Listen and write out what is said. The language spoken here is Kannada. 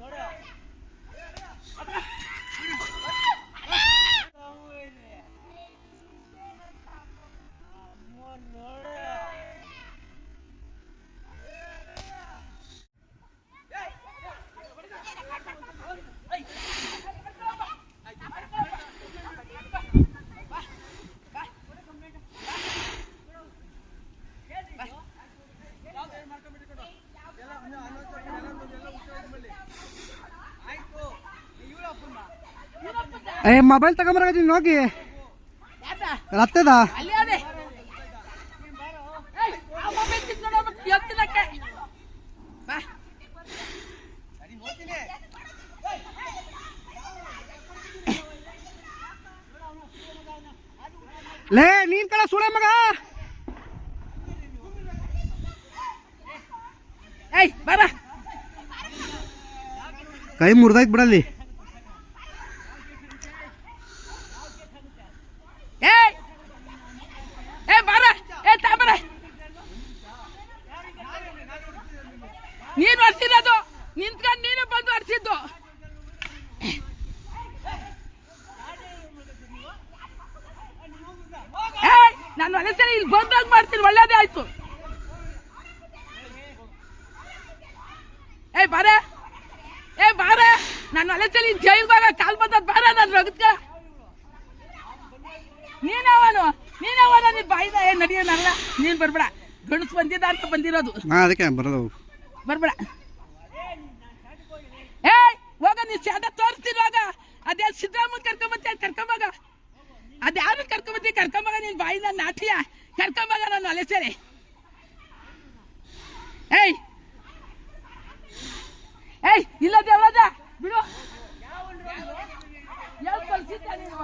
ನೋಡಿ. ಏ ಮೊಬೈಲ್ ತಗೊಂಬರಾಗತ್ತೀನಿ ಹೋಗಿ. ರತ್ತದ? ಲೇ ನೀನ್ ಕಳ ಸುಳೆ ಮಗ. ಏಯ್ ಬರ. ಕೈ ಮುರಿದೈತ್ ಬಿಡಲ್ಲಿ ಏಯ್ ಏ ಬರ ಏ ತಾಬರ ನೀನು ಹೊಡ್ಸಿರೋದು ನಿಂತ್ಕೊಂಡು ನೀನು ಬಂದು ಏಯ್ ನಾನು ಒಳ್ಳೆ ಸರಿ ಇಲ್ಲಿ ಬಂದಾಗ ಮಾಡ್ತೀನಿ ಒಳ್ಳೇದೇ ಆಯ್ತು. ಏ ಬಾರ. ಏ ಬಾರ. ನಾನು ಒಳ್ಳೆ ಇಲ್ಲಿ ಜೈಲ್ ಬಾರ ಕಾಲ್ ಬಂದದ್ ಬಾರ ನಾನು ರಗತ್ಕ ನೀನವನು ನೀನವನ ನೀನ್ ಬಾಯಿದ ಏನ್ ನಡೆಯೋನಲ್ಲ? ನೀನ್ ಬರ್ಬೇಡ. ಗಣಸ್ ಬಂದಿದ್ದ ಅಂತ ಬಂದಿರೋದು ಅದಕ್ಕೆ ಬರೋದು. ಬರ್ಬೇಡ. ನೀ ಶಾದ ತೋರಿಸ್ತೀನಿ ಹೋಗ. ಅದೇ ಸಿದ್ದರಾಮನ್ ಕರ್ಕೊಂಬಂತ ಕರ್ಕೊಂಬಾಗ ಅದ್ಯಾರು ಕರ್ಕೊಂಬತ್ತಿ ಕರ್ಕೊಂಬಾಗ ನೀನ್ ಬಾಯಿನ ನಾಟಿಯ. ಕರ್ಕೊಂಬಾಗ ನಾನು ಅಲೆ ಸೇರಿ. ಏಯ್! ಏಯ್ ಇಲ್ಲ ದೇವರಾಜ ಬಿಡು. ಯಾವ ಕಳ್ಸಿದ್ದ ನೀನು?